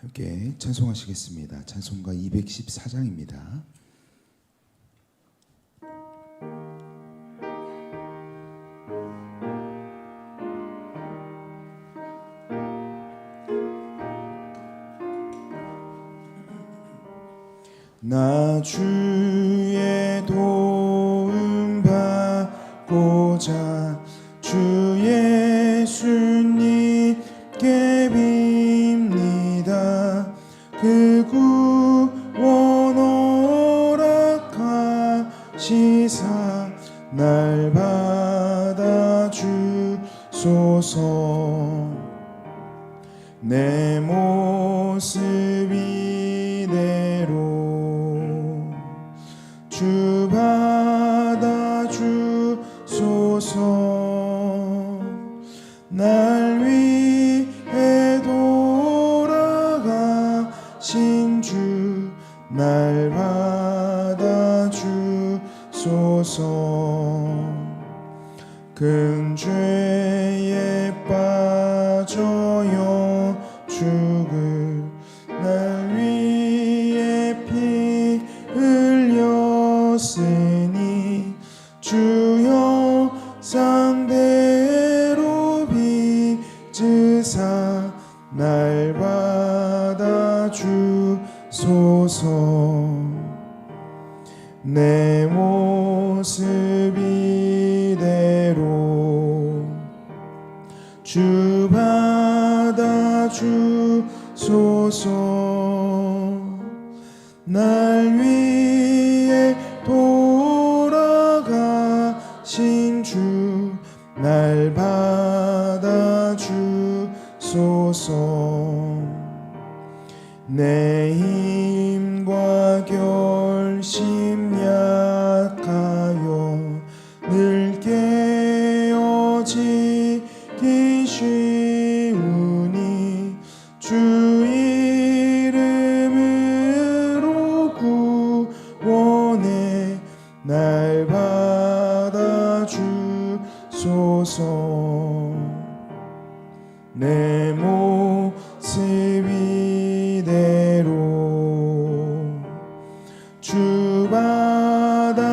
함께 찬송하시겠습니다. 찬송가 214장입니다. 날 받아주소서. 내 모습 이 날 받아주소서. 내 모습 구원해 날 받아주소서. 내 모습 이대로 주 받아주소서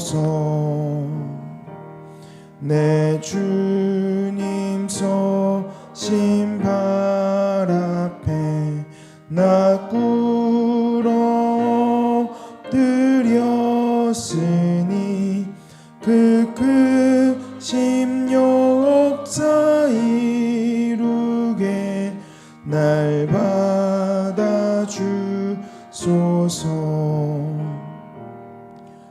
받아주소서. 내 주님 서신 발 앞에 나 꿇어 드렸으니 그 크심 역사 이루게 날 받아주소서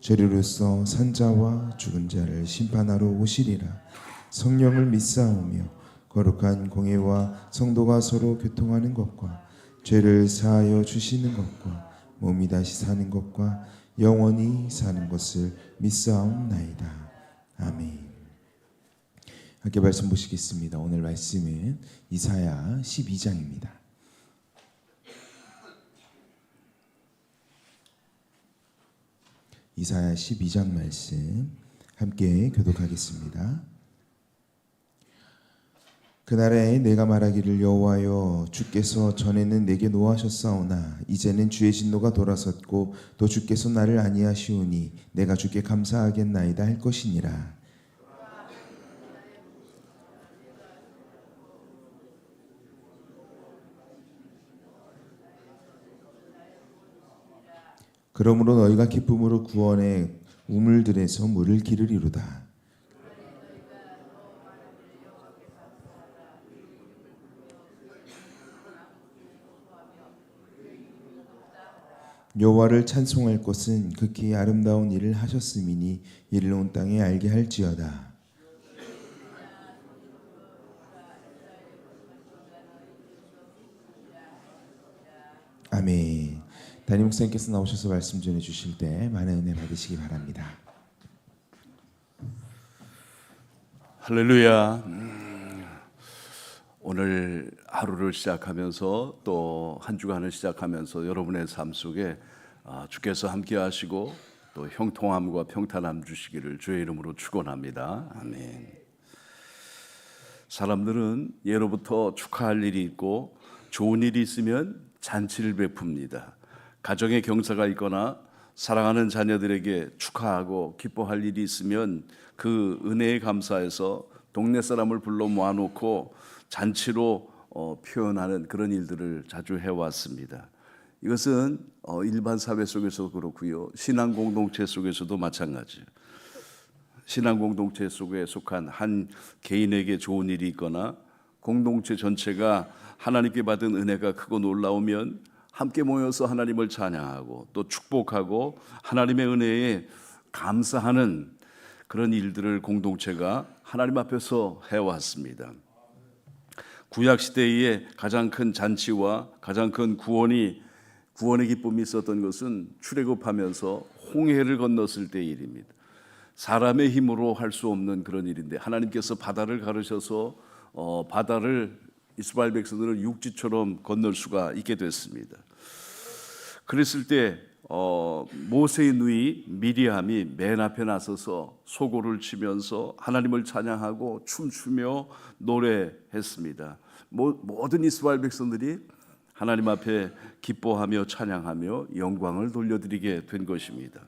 저리로서 산자와 죽은 자를 심판하러 오시리라. 성령을 믿사오며 거룩한 공예와 성도가 서로 교통하는 것과 죄를 사하여 주시는 것과 몸이 다시 사는 것과 영원히 사는 것을 믿사옵나이다. 아멘. 함께 말씀 보시겠습니다. 오늘 말씀은 이사야 12장입니다 이사야 12장 말씀 함께 교독하겠습니다. 그날에 내가 말하기를 여호와여 주께서 전에는 내게 노하셨사오나 이제는 주의 진노가 돌아섰고 또 주께서 나를 아니하시오니 내가 주께 감사하겠나이다 할 것이니라 그러므로 너희가 기쁨으로 구원의 우물들에서 물을 기르리로다 여호와를 찬송할 것은 극히 아름다운 일을 하셨음이니 이를 온 땅에 알게 할지어다. 아멘. 담임 목사님께서 나오셔서 말씀 전해 주실 때 많은 은혜 받으시기 바랍니다. 할렐루야. 음, 오늘 하루를 시작하면서 또 한 주간을 시작하면서 여러분의 삶 속에 아, 주께서 함께 하시고 또 형통함과 평탄함 주시기를 주의 이름으로 축원합니다. 아멘. 사람들은 예로부터 축하할 일이 있고 좋은 일이 있으면 잔치를 베풉니다. 가정에 경사가 있거나 사랑하는 자녀들에게 축하하고 기뻐할 일이 있으면 그 은혜에 감사해서 동네 사람을 불러 모아놓고 잔치로 어, 표현하는 그런 일들을 자주 해왔습니다. 이것은 어, 일반 사회 속에서도 그렇고요, 신앙 공동체 속에서도 마찬가지예요. 신앙 공동체 속에 속한 한 개인에게 좋은 일이 있거나 공동체 전체가 하나님께 받은 은혜가 크고 놀라우면 함께 모여서 하나님을 찬양하고 또 축복하고 하나님의 은혜에 감사하는 그런 일들을 공동체가 하나님 앞에서 해왔습니다. 구약 시대의 가장 큰 잔치와 가장 큰 구원이 구원의 기쁨이 있었던 것은 출애굽하면서 홍해를 건넜을 때의 일입니다. 사람의 힘으로 할 수 없는 그런 일인데 하나님께서 바다를 가르셔서 어, 바다를 이스라엘 백성들을 육지처럼 건널 수가 있게 됐습니다. 그랬을 때 어, 모세의 누이 미리암이 맨 앞에 나서서 소고를 치면서 하나님을 찬양하고 춤추며 노래했습니다. 모, 모든 이스라엘 백성들이 하나님 앞에 기뻐하며 찬양하며 영광을 돌려드리게 된 것입니다.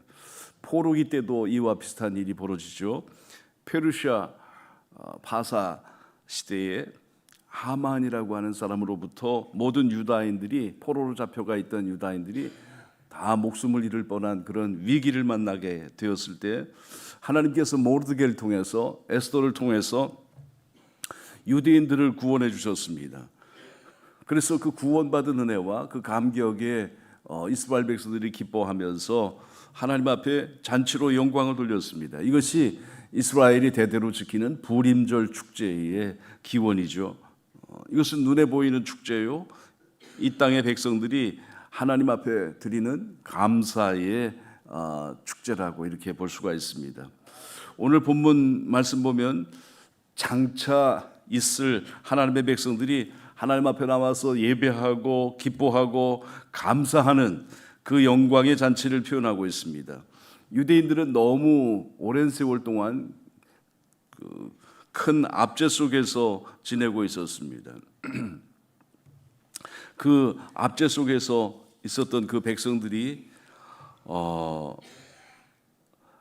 포로기 때도 이와 비슷한 일이 벌어지죠. 페르시아 어, 바사 시대에 하만이라고 하는 사람으로부터 모든 유다인들이 포로로 잡혀가 있던 유다인들이 다 목숨을 잃을 뻔한 그런 위기를 만나게 되었을 때 하나님께서 모르드게를 통해서 에스더를 통해서 유대인들을 구원해 주셨습니다. 그래서 그 구원받은 은혜와 그 감격에 어, 이스라엘 백성들이 기뻐하면서 하나님 앞에 잔치로 영광을 돌렸습니다. 이것이 이스라엘이 대대로 지키는 부림절 축제의 기원이죠. 어, 이것은 눈에 보이는 축제요. 이 땅의 백성들이 하나님 앞에 드리는 감사의 어, 축제라고 이렇게 볼 수가 있습니다. 오늘 본문 말씀 보면 장차 있을 하나님의 백성들이 하나님 앞에 나와서 예배하고 기뻐하고 감사하는 그 영광의 잔치를 표현하고 있습니다. 유대인들은 너무 오랜 세월 동안 그 큰 압제 속에서 지내고 있었습니다. 그 압제 속에서 있었던 그 백성들이 어,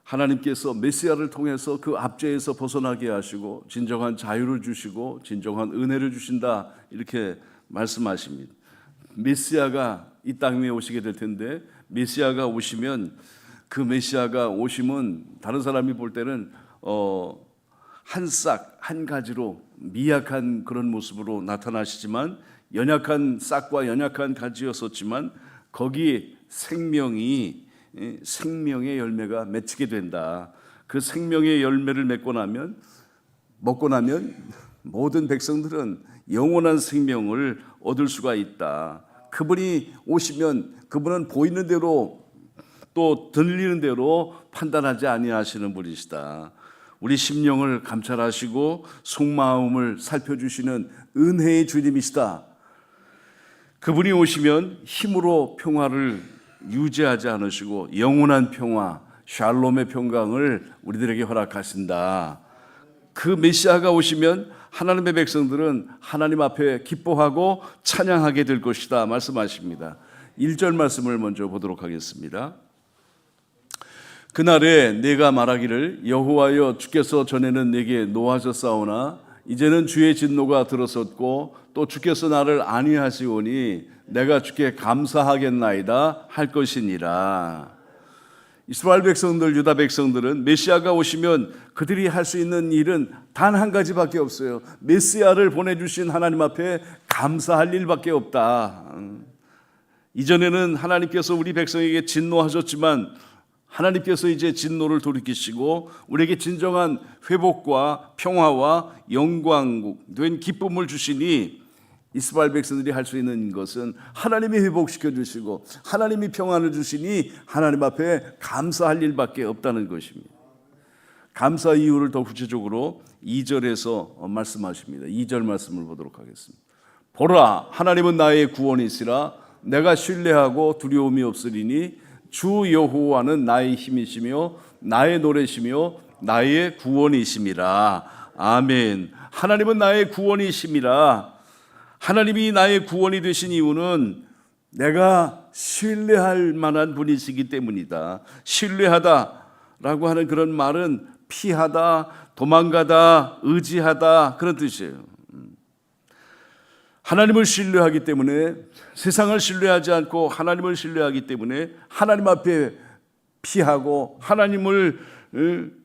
하나님께서 메시아를 통해서 그 압제에서 벗어나게 하시고 진정한 자유를 주시고 진정한 은혜를 주신다 이렇게 말씀하십니다. 메시아가 이땅 위에 오시게 될 텐데 메시아가 오시면 그 메시아가 오시면 다른 사람이 볼 때는 어, 한 싹, 한 가지로 미약한 그런 모습으로 나타나시지만 연약한 싹과 연약한 가지였었지만 거기 생명이 예, 생명의 열매가 맺히게 된다. 그 생명의 열매를 맺고 나면 먹고 나면 모든 백성들은 영원한 생명을 얻을 수가 있다. 그분이 오시면 그분은 보이는 대로 또 들리는 대로 판단하지 아니하시는 분이시다. 우리 심령을 감찰하시고 속마음을 살펴주시는 은혜의 주님이시다. 그분이 오시면 힘으로 평화를 유지하지 않으시고 영원한 평화, 샬롬의 평강을 우리들에게 허락하신다. 그 메시아가 오시면 하나님의 백성들은 하나님 앞에 기뻐하고 찬양하게 될 것이다 말씀하십니다. 1절 말씀을 먼저 보도록 하겠습니다. 그날에 내가 말하기를 여호와여 주께서 전에는 내게 노하셨사오나 이제는 주의 진노가 들어섰고 또 주께서 나를 안위하시오니 내가 주께 감사하겠나이다 할 것이니라. 이스라엘 백성들, 유다 백성들은 메시아가 오시면 그들이 할 수 있는 일은 단 한 가지밖에 없어요. 메시아를 보내주신 하나님 앞에 감사할 일밖에 없다. 이전에는 하나님께서 우리 백성에게 진노하셨지만 하나님께서 이제 진노를 돌이키시고 우리에게 진정한 회복과 평화와 영광 된 기쁨을 주시니 이스라엘 백성들이 할 수 있는 것은 하나님이 회복시켜 주시고 하나님이 평안을 주시니 하나님 앞에 감사할 일밖에 없다는 것입니다. 감사 이유를 더 구체적으로 2절에서 말씀하십니다. 2절 말씀을 보도록 하겠습니다. 보라 하나님은 나의 구원이시라 내가 신뢰하고 두려움이 없으리니 주 여호와는 나의 힘이시며 나의 노래시며 나의 구원이심이라. 아멘. 하나님은 나의 구원이심이라. 하나님이 나의 구원이 되신 이유는 내가 신뢰할 만한 분이시기 때문이다. 신뢰하다라고 하는 그런 말은 피하다 도망가다 의지하다 그런 뜻이에요 하나님을 신뢰하기 때문에 세상을 신뢰하지 않고 하나님을 신뢰하기 때문에 하나님 앞에 피하고 하나님을 어,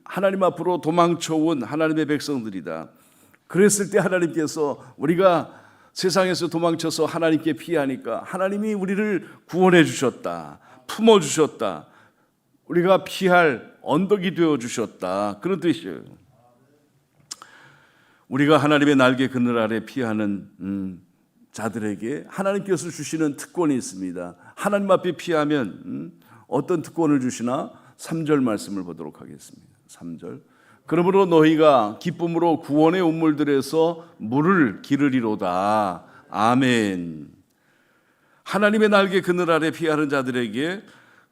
하나님 앞으로 도망쳐온 하나님의 백성들이다. 그랬을 때 하나님께서 우리가 세상에서 도망쳐서 하나님께 피하니까 하나님이 우리를 구원해 주셨다. 품어 주셨다. 우리가 피할 언덕이 되어 주셨다. 그런 뜻이에요. 우리가 하나님의 날개 그늘 아래 피하는 음, 자들에게 하나님께서 주시는 특권이 있습니다. 하나님 앞에 피하면 음, 어떤 특권을 주시나 3절 말씀을 보도록 하겠습니다. 3절. 그러므로 너희가 기쁨으로 구원의 우물들에서 물을 기르리로다. 아멘. 하나님의 날개 그늘 아래 피하는 자들에게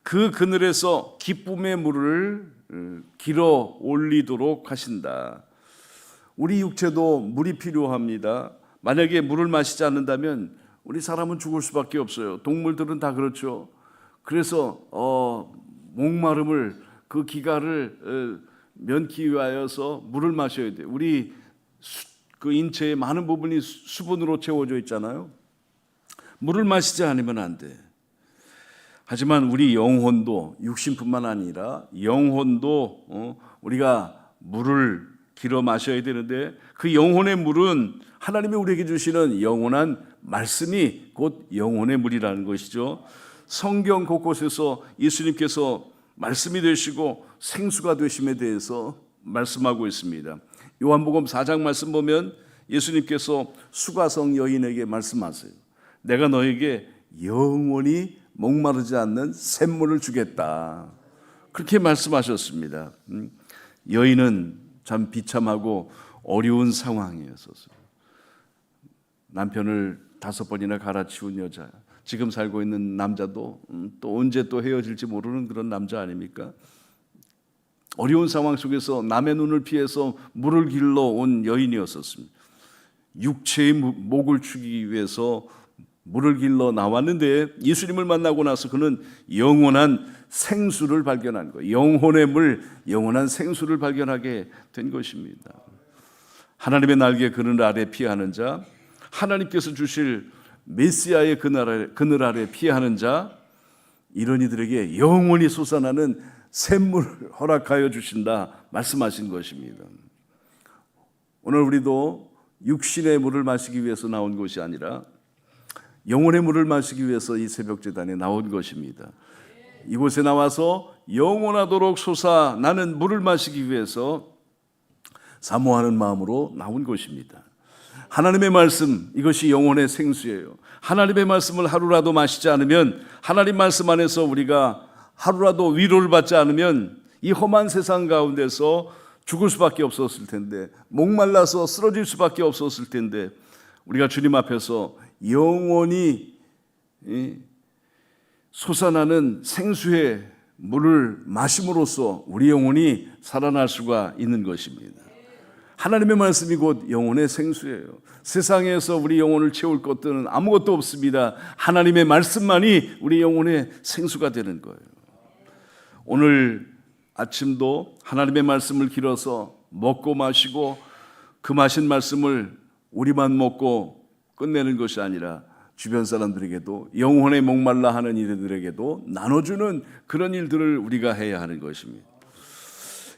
그 그늘에서 기쁨의 물을 어, 길어 올리도록 하신다. 우리 육체도 물이 필요합니다. 만약에 물을 마시지 않는다면 우리 사람은 죽을 수밖에 없어요. 동물들은 다 그렇죠. 그래서 어, 목마름을 그 기가를 어, 면기 위하여서 물을 마셔야 돼요. 우리 수, 그 인체의 많은 부분이 수- 수분으로 채워져 있잖아요. 물을 마시지 않으면 안 돼. 하지만 우리 영혼도 육신뿐만 아니라 영혼도 어, 우리가 물을 길어 마셔야 되는데 그 영혼의 물은 하나님이 우리에게 주시는 영원한 말씀이 곧 영혼의 물이라는 것이죠. 성경 곳곳에서 예수님께서 말씀이 되시고 생수가 되심에 대해서 말씀하고 있습니다. 요한복음 4장 말씀 보면 예수님께서 수가성 여인에게 말씀하세요. 내가 너에게 영원히 목마르지 않는 샘물을 주겠다. 그렇게 말씀하셨습니다. 음, 여인은 참 비참하고 어려운 상황이었었어요. 남편을 다섯 번이나 갈아치운 여자, 지금 살고 있는 남자도 음, 또 언제 또 헤어질지 모르는 그런 남자 아닙니까? 어려운 상황 속에서 남의 눈을 피해서 물을 길러 온 여인이었었습니다. 육체의 무- 목을 축이기 위해서 물을 길러 나왔는데 예수님을 만나고 나서 그는 영원한 생수를 발견한 거예요. 영혼의 물, 영원한 생수를 발견하게 된 것입니다. 하나님의 날개 그늘 아래 피하는 자, 하나님께서 주실 메시아의 그늘 아래, 그늘 아래 피하는 자, 이런 이들에게 영원히 솟아나는 샘물을 허락하여 주신다 말씀하신 것입니다. 오늘 우리도 육신의 물을 마시기 위해서 나온 것이 아니라 영혼의 물을 마시기 위해서 이 새벽 재단에 나온 것입니다. 이곳에 나와서 영원하도록 솟아 나는 물을 마시기 위해서 사모하는 마음으로 나온 것입니다. 하나님의 말씀 이것이 영혼의 생수예요. 하나님의 말씀을 하루라도 마시지 않으면 하나님 말씀 안에서 우리가 하루라도 위로를 받지 않으면 이 험한 세상 가운데서 죽을 수밖에 없었을 텐데 목말라서 쓰러질 수밖에 없었을 텐데 우리가 주님 앞에서 영원히 이 솟아나는 생수의 물을 마심으로써 우리 영혼이 살아날 수가 있는 것입니다. 하나님의 말씀이 곧 영혼의 생수예요. 세상에서 우리 영혼을 채울 것들은 아무것도 없습니다. 하나님의 말씀만이 우리 영혼의 생수가 되는 거예요. 오늘 아침도 하나님의 말씀을 길어서 먹고 마시고 그 마신 말씀을 우리만 먹고 끝내는 것이 아니라 주변 사람들에게도 영혼의 목말라 하는 이들에게도 나눠주는 그런 일들을 우리가 해야 하는 것입니다.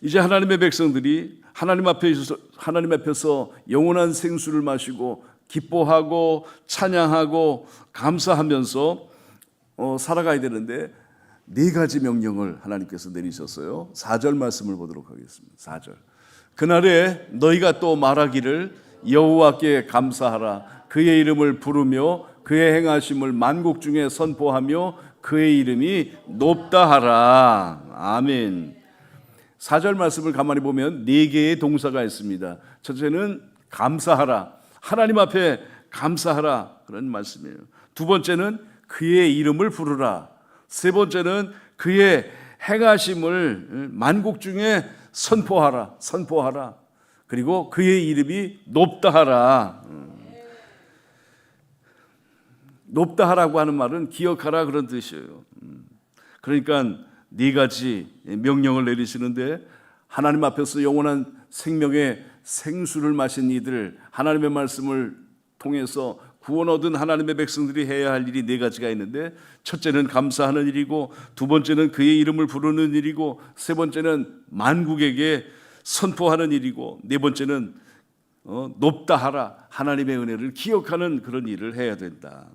이제 하나님의 백성들이 하나님 앞에서 하나님 앞에서 영원한 생수를 마시고 기뻐하고 찬양하고 감사하면서 어, 살아가야 되는데 네 가지 명령을 하나님께서 내리셨어요. 4절 말씀을 보도록 하겠습니다. 4절. 그날에 너희가 또 말하기를 여호와께 감사하라 그의 이름을 부르며 그의 행하심을 만국 중에 선포하며 그의 이름이 높다 하라. 아멘. 4절 말씀을 가만히 보면 네 개의 동사가 있습니다. 첫째는 감사하라. 하나님 앞에 감사하라. 그런 말씀이에요. 두 번째는 그의 이름을 부르라. 세 번째는 그의 행하심을 만국 중에 선포하라. 선포하라. 그리고 그의 이름이 높다 하라. 높다 하라고 하는 말은 기억하라 그런 뜻이에요. 음. 그러니까 네 가지 명령을 내리시는데 하나님 앞에서 영원한 생명의 생수를 마신 이들 하나님의 말씀을 통해서 구원 얻은 하나님의 백성들이 해야 할 일이 네 가지가 있는데 첫째는 감사하는 일이고 두 번째는 그의 이름을 부르는 일이고 세 번째는 만국에게 선포하는 일이고 네 번째는 어, 높다 하라 하나님의 은혜를 기억하는 그런 일을 해야 된다.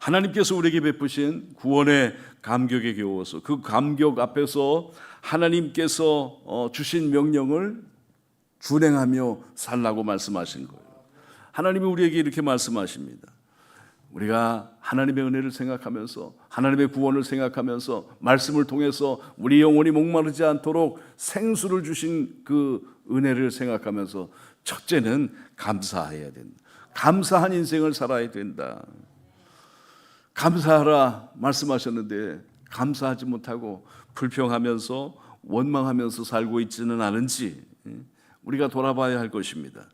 하나님께서 우리에게 베푸신 구원의 감격에 겨워서 그 감격 앞에서 하나님께서 어, 주신 명령을 준행하며 살라고 말씀하신 거예요. 하나님이 우리에게 이렇게 말씀하십니다. 우리가 하나님의 은혜를 생각하면서 하나님의 구원을 생각하면서 말씀을 통해서 우리 영혼이 목마르지 않도록 생수를 주신 그 은혜를 생각하면서 첫째는 감사해야 된다. 감사한 인생을 살아야 된다. 감사하라 말씀하셨는데 감사하지 못하고 불평하면서 원망하면서 살고 있지는 않은지 우리가 돌아봐야 할 것입니다.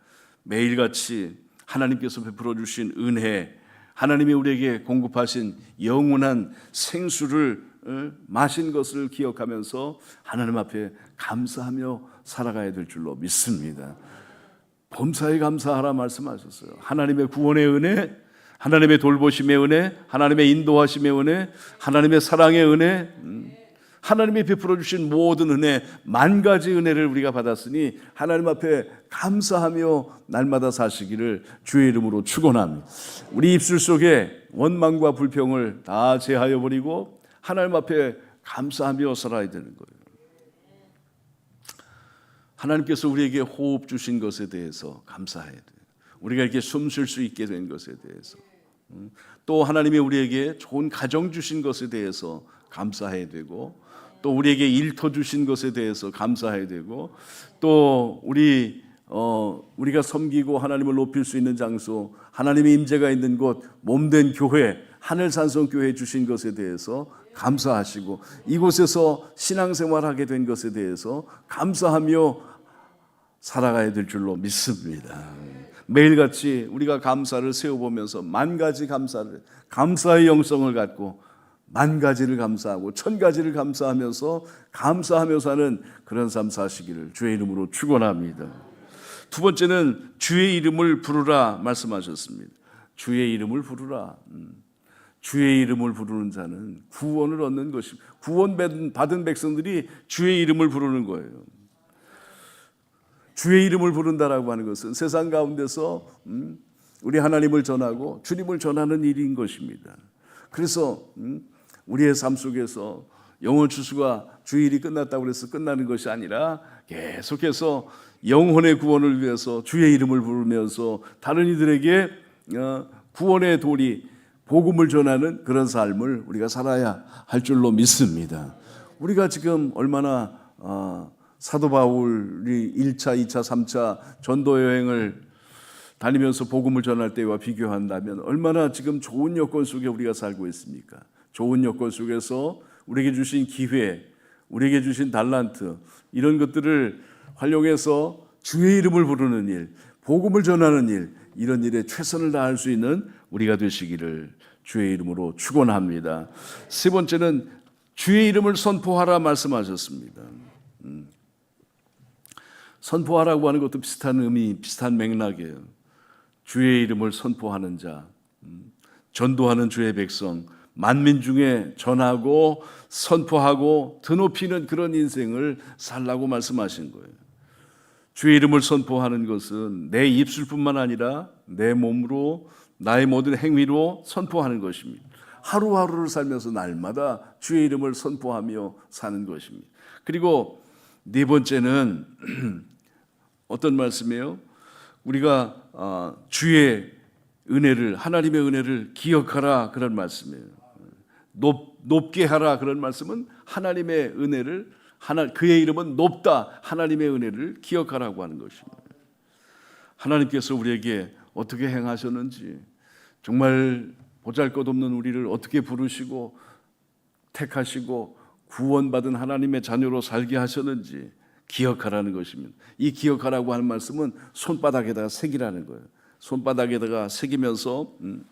매일같이 하나님께서 베풀어 주신 은혜, 하나님이 우리에게 공급하신 영원한 생수를 어, 마신 것을 기억하면서 하나님 앞에 감사하며 살아가야 될 줄로 믿습니다. 범사에 감사하라 말씀하셨어요. 하나님의 구원의 은혜, 하나님의 돌보심의 은혜, 하나님의 인도하심의 은혜, 하나님의 사랑의 은혜, 음, 하나님이 베풀어 주신 모든 은혜, 만 가지 은혜를 우리가 받았으니 하나님 앞에 감사하며 날마다 사시기를 주의 이름으로 축원합니다. 우리 입술 속에 원망과 불평을 다 제하여 버리고 하나님 앞에 감사하며 살아야 되는 거예요. 하나님께서 우리에게 호흡 주신 것에 대해서 감사해야 돼요. 우리가 이렇게 숨 쉴 수 있게 된 것에 대해서. 음, 또 하나님이 우리에게 좋은 가정 주신 것에 대해서 감사해야 되고 또 우리에게 일터 주신 것에 대해서 감사해야 되고 또 우리 어 우리가 섬기고 하나님을 높일 수 있는 장소 하나님의 임재가 있는 곳 몸된 교회 하늘 산성 교회 주신 것에 대해서 감사하시고 이곳에서 신앙생활하게 된 것에 대해서 감사하며 살아가야 될 줄로 믿습니다. 매일같이 우리가 감사를 세워보면서 만 가지 감사를 감사의 영성을 갖고 만 가지를 감사하고 천 가지를 감사하면서 감사하며 사는 그런 삶 사시기를 주의 이름으로 축원합니다. 두 번째는 주의 이름을 부르라 말씀하셨습니다. 주의 이름을 부르라. 음. 주의 이름을 부르는 자는 구원을 얻는 것입니다. 구원 받은 백성들이 주의 이름을 부르는 거예요. 주의 이름을 부른다라고 하는 것은 세상 가운데서 음, 우리 하나님을 전하고 주님을 전하는 일인 것입니다. 그래서 음, 우리의 삶 속에서 영혼 추수가 주일이 끝났다고 해서 끝나는 것이 아니라 계속해서 영혼의 구원을 위해서 주의 이름을 부르면서 다른 이들에게 어, 구원의 도리 복음을 전하는 그런 삶을 우리가 살아야 할 줄로 믿습니다. 우리가 지금 얼마나 어, 사도 바울이 1차, 2차, 3차 전도 여행을 다니면서 복음을 전할 때와 비교한다면 얼마나 지금 좋은 여건 속에 우리가 살고 있습니까? 좋은 여건 속에서 우리에게 주신 기회, 우리에게 주신 달란트 이런 것들을 활용해서 주의 이름을 부르는 일, 복음을 전하는 일, 이런 일에 최선을 다할 수 있는 우리가 되시기를 주의 이름으로 축원합니다. 세 번째는 주의 이름을 선포하라 말씀하셨습니다. 음. 선포하라고 하는 것도 비슷한 의미, 비슷한 맥락이에요. 주의 이름을 선포하는 자, 음. 전도하는 주의 백성, 만민 중에 전하고 선포하고 드높이는 그런 인생을 살라고 말씀하신 거예요. 주의 이름을 선포하는 것은 내 입술뿐만 아니라 내 몸으로 나의 모든 행위로 선포하는 것입니다. 하루하루를 살면서 날마다 주의 이름을 선포하며 사는 것입니다. 그리고 네 번째는 어떤 말씀이에요? 우리가 아, 주의 은혜를 하나님의 은혜를 기억하라 그런 말씀이에요. 높, 높게 하라 그런 말씀은 하나님의 은혜를 하나 그의 이름은 높다 하나님의 은혜를 기억하라고 하는 것입니다. 하나님께서 우리에게 어떻게 행하셨는지 정말 보잘것없는 우리를 어떻게 부르시고 택하시고 구원받은 하나님의 자녀로 살게 하셨는지 기억하라는 것입니다. 이 기억하라고 하는 말씀은 손바닥에다가 새기라는 거예요. 손바닥에다가 새기면서 음,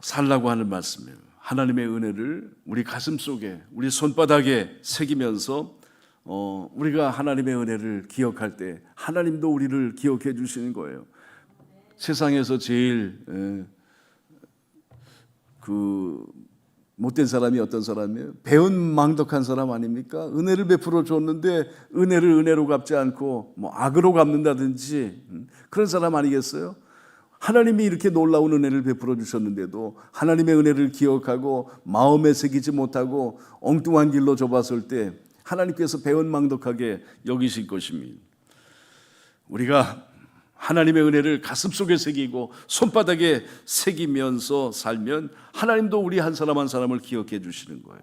살라고 하는 말씀이에요. 하나님의 은혜를 우리 가슴 속에, 우리 손바닥에 새기면서 어, 우리가 하나님의 은혜를 기억할 때 하나님도 우리를 기억해 주시는 거예요. 세상에서 제일 에, 그 못된 사람이 어떤 사람이에요? 배은 망덕한 사람 아닙니까? 은혜를 베풀어 줬는데 은혜를 은혜로 갚지 않고 뭐 악으로 갚는다든지 음, 그런 사람 아니겠어요? 하나님이 이렇게 놀라운 은혜를 베풀어 주셨는데도 하나님의 은혜를 기억하고 마음에 새기지 못하고 엉뚱한 길로 좁았을 때 하나님께서 배은망덕하게 여기실 것입니다. 우리가 하나님의 은혜를 가슴 속에 새기고 손바닥에 새기면서 살면 하나님도 우리 한 사람 한 사람을 기억해 주시는 거예요.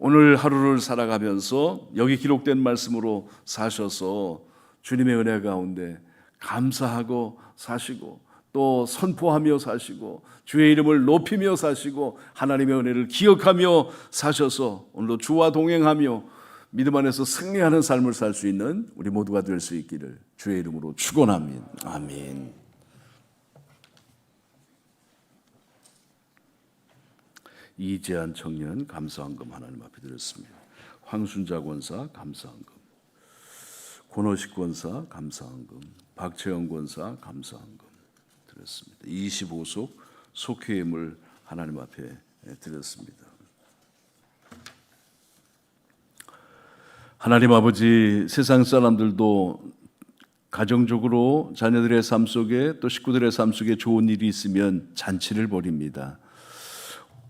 오늘 하루를 살아가면서 여기 기록된 말씀으로 사셔서 주님의 은혜 가운데 감사하고 사시고 또 선포하며 사시고 주의 이름을 높이며 사시고 하나님의 은혜를 기억하며 사셔서 오늘도 주와 동행하며 믿음 안에서 승리하는 삶을 살 수 있는 우리 모두가 될 수 있기를 주의 이름으로 축원합니다. 아멘. 이재한 청년 감사헌금 하나님 앞에 드렸습니다. 황순자 권사 감사헌금, 권호식 권사 감사헌금, 박채영 권사 감사헌금 드렸습니다. 25속 속회임을 하나님 앞에 드렸습니다. 하나님 아버지 세상 사람들도 가정적으로 자녀들의 삶 속에 또 식구들의 삶 속에 좋은 일이 있으면 잔치를 벌입니다.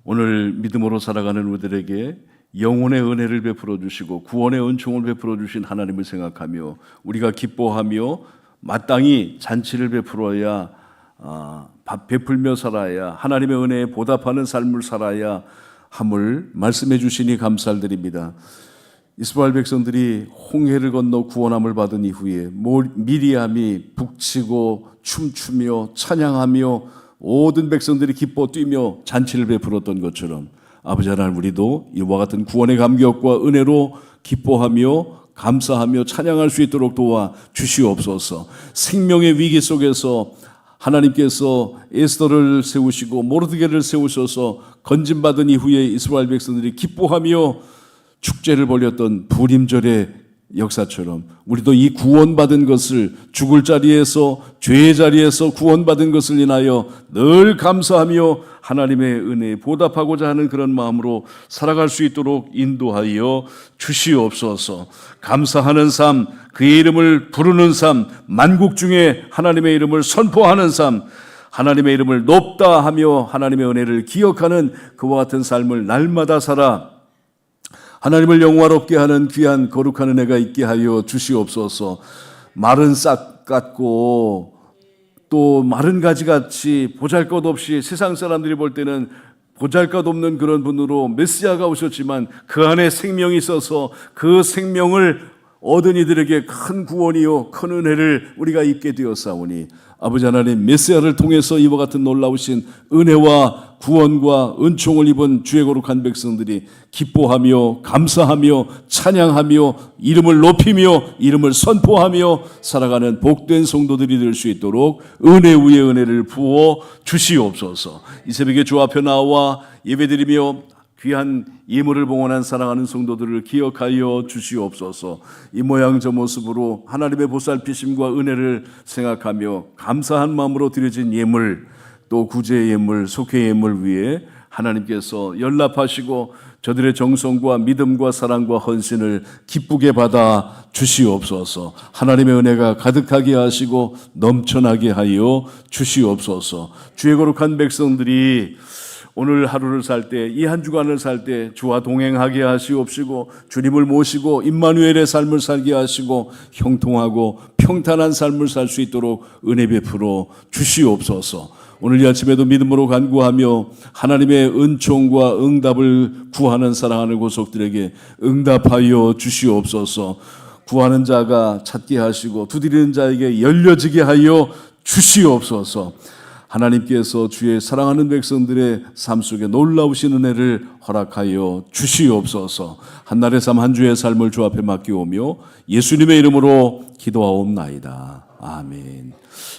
오늘 믿음으로 살아가는 우리들에게 영혼의 은혜를 베풀어 주시고 구원의 은총을 베풀어 주신 하나님을 생각하며 우리가 기뻐하며 마땅히 잔치를 베풀어야 아, 밥 베풀며 살아야 하나님의 은혜에 보답하는 삶을 살아야 함을 말씀해 주시니 감사드립니다. 이스라엘 백성들이 홍해를 건너 구원함을 받은 이후에 미리암이 북치고 춤추며 찬양하며 모든 백성들이 기뻐 뛰며 잔치를 베풀었던 것처럼 아버지 하나님 우리도 이와 같은 구원의 감격과 은혜로 기뻐하며 감사하며 찬양할 수 있도록 도와 주시옵소서. 생명의 위기 속에서 하나님께서 에스더를 세우시고 모르드게를 세우셔서 건진받은 이후에 이스라엘 백성들이 기뻐하며 축제를 벌였던 부림절의 역사처럼 우리도 이 구원받은 것을 죽을 자리에서 죄의 자리에서 구원받은 것을 인하여 늘 감사하며 하나님의 은혜에 보답하고자 하는 그런 마음으로 살아갈 수 있도록 인도하여 주시옵소서. 감사하는 삶, 그의 이름을 부르는 삶, 만국 중에 하나님의 이름을 선포하는 삶, 하나님의 이름을 높다 하며 하나님의 은혜를 기억하는 그와 같은 삶을 날마다 살아 하나님을 영화롭게 하는 귀한 거룩한 은혜가 있게 하여 주시옵소서. 마른 싹 같고 또 마른 가지 같이 보잘 것 없이 세상 사람들이 볼 때는 보잘 것 없는 그런 분으로 메시아가 오셨지만 그 안에 생명이 있어서 그 생명을 얻은 이들에게 큰 구원이요 큰 은혜를 우리가 입게 되었사오니 아버지 하나님 메시아를 통해서 이와 같은 놀라우신 은혜와 구원과 은총을 입은 주의 거룩한 백성들이 기뻐하며 감사하며 찬양하며 이름을 높이며 이름을 선포하며 살아가는 복된 성도들이 될 수 있도록 은혜 위에 은혜를 부어 주시옵소서. 이 새벽에 주 앞에 나와 예배드리며 귀한 예물을 봉헌한 사랑하는 성도들을 기억하여 주시옵소서. 이 모양 저 모습으로 하나님의 보살피심과 은혜를 생각하며 감사한 마음으로 드려진 예물 또 구제 예물, 속회 예물 위에 하나님께서 연락하시고 저들의 정성과 믿음과 사랑과 헌신을 기쁘게 받아 주시옵소서. 하나님의 은혜가 가득하게 하시고 넘쳐나게 하여 주시옵소서. 주의 거룩한 백성들이 오늘 하루를 살 때, 이 한 주간을 살 때 주와 동행하게 하시옵시고 주님을 모시고 임마누엘의 삶을 살게 하시고 형통하고 평탄한 삶을 살 수 있도록 은혜 베풀어 주시옵소서. 오늘 이 아침에도 믿음으로 간구하며 하나님의 은총과 응답을 구하는 사랑하는 고속들에게 응답하여 주시옵소서. 구하는 자가 찾게 하시고 두드리는 자에게 열려지게 하여 주시옵소서. 하나님께서 주의 사랑하는 백성들의 삶 속에 놀라우신 은혜를 허락하여 주시옵소서. 한날의 삶, 한 주의 삶을 주 앞에 맡기오며 예수님의 이름으로 기도하옵나이다. 아멘.